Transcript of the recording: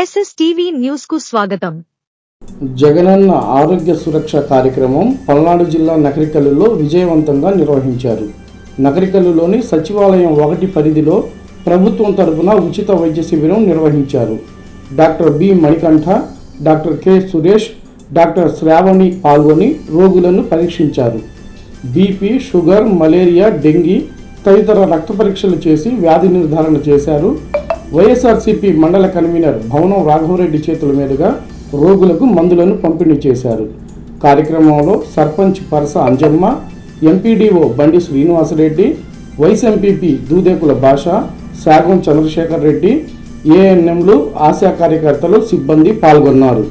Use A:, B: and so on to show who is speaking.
A: SSTV న్యూస్కు స్వాగతం.
B: జగనన్న ఆరోగ్య సురక్ష కార్యక్రమం పల్నాడు జిల్లా నకరికల్లులో విజయవంతంగా నిర్వహించారు. నకరికల్లులోని సచివాలయం ఒకటి పరిధిలో ప్రభుత్వం తరపున ఉచిత వైద్య శిబిరం నిర్వహించారు. Doctor B Manikanta doctor K Suresh doctor Sravani పాల్గొని రోగులను పరీక్షించారు. బీపీ షుగర్ మలేరియా డెంగీ తదితర రక్త పరీక్షలు చేసి వ్యాధి నిర్ధారణ చేశారు. వైఎస్ఆర్సీపీ మండల కన్వీనర్ భవనం రాఘవరెడ్డి చేతుల మీదుగా రోగులకు మందులను పంపిణీ చేశారు. కార్యక్రమంలో సర్పంచ్ పరస అంజమ్మ ఎంపీడీఓ బండి శ్రీనివాసరెడ్డి వైస్ ఎంపీపీ దూదేకుల భాష శాగం చంద్రశేఖర్ రెడ్డి ఏఎన్ఎంలు ఆశా కార్యకర్తలు సిబ్బంది పాల్గొన్నారు.